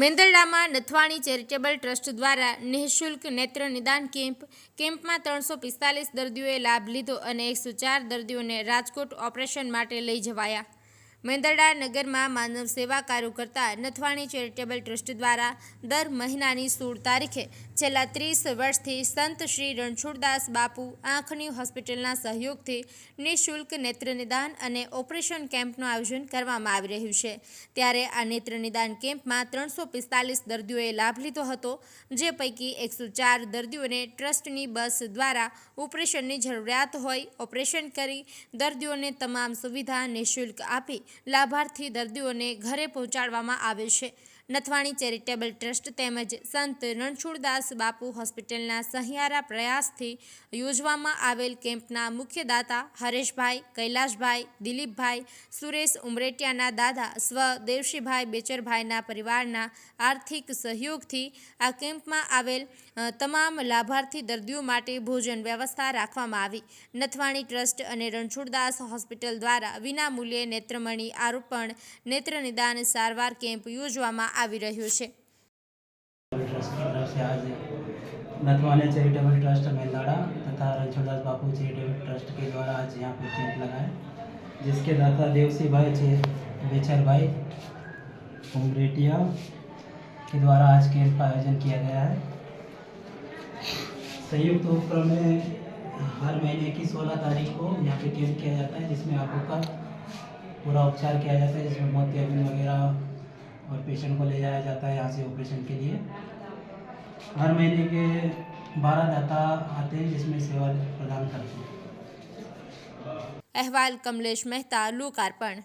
મેંદરડામાં Nathwani charitable trust દ્વારા નિઃશુલ્ક નેત્ર નિદાન કેમ્પ, કેમ્પમાં ત્રણસો પિસ્તાલીસ દર્દીઓએ લાભ લીધો અને એકસો ચાર દર્દીઓને રાજકોટ ઓપરેશન માટે લઈ જવાયા. મેંદરડા નગરમાં માનવ સેવા કાર્યો કરતા નથવાણી ચેરિટેબલ ટ્રસ્ટ દ્વારા દર મહિનાની સોળ તારીખે છેલ્લા ત્રીસ વર્ષથી સંત શ્રી રણછોડદાસ બાપુ આંખની હોસ્પિટલના સહયોગથી નિઃશુલ્ક નેત્ર નિદાન અને ઓપરેશન કેમ્પનું આયોજન કરવામાં આવી રહ્યું છે. ત્યારે આ નેત્ર નિદાન કેમ્પમાં ત્રણસો પિસ્તાલીસ દર્દીઓએ લાભ લીધો હતો, જે પૈકી એકસો ચાર દર્દીઓને ટ્રસ્ટની બસ દ્વારા ઓપરેશનની જરૂરિયાત હોય ઓપરેશન કરી દર્દીઓને તમામ સુવિધા નિઃશુલ્ક આપી લાભાર્થી દર્દીઓને ઘરે પહોંચાડવામાં આવે છે. નથવાણી ચેરિટેબલ ટ્રસ્ટ તેમજ સંત રણછોડદાસ બાપુ હોસ્પિટલના સહિયારા પ્રયાસથી યોજવામાં આવેલ કેમ્પના મુખ્ય દાતા હરેશભાઈ, કૈલાશભાઈ, દિલીપભાઈ, સુરેશ ઉમરેટિયાના દાદા, સ્વ દેવશીભાઈ બેચરભાઈના પરિવારના આર્થિક સહયોગથી આ કેમ્પમાં આવેલ તમામ લાભાર્થી દર્દીઓ માટે ભોજન વ્યવસ્થા રાખવામાં આવી. નથવાણી ટ્રસ્ટ અને રણછોડદાસ હોસ્પિટલ દ્વારા વિનામૂલ્યે નેત્રમણી આરોપણ નેત્ર નિદાન સારવાર કેમ્પ યોજવામાં આવી રહ્યો છે ट्रस्ट की तरफ से आज नथवाने चैरिटेबल ट्रस्ट मेंदाड़ा तथा रणछोड़दास बापू चैरिटेबल ट्रस्ट के द्वारा आज यहाँ पे कैंप लगा है जिसके दाता देवसी भाई चे बेचर भाई उमरेटिया के द्वारा आज कैंप का आयोजन किया गया है संयुक्त उपक्रम में हर महीने की 16 तारीख को यहाँ पे कैंप किया जाता है जिसमें आंखों का पूरा उपचार किया जाता है जिसमें मोतियाबिंद वगैरह और पेशेंट को ले जाया जाता है यहाँ से ऑपरेशन के लिए। हर महीने के बारह दाता आते हैं जिसमें सेवा प्रदान करते हैं। अहवाल कमलेश मेहता, लोकार्पण।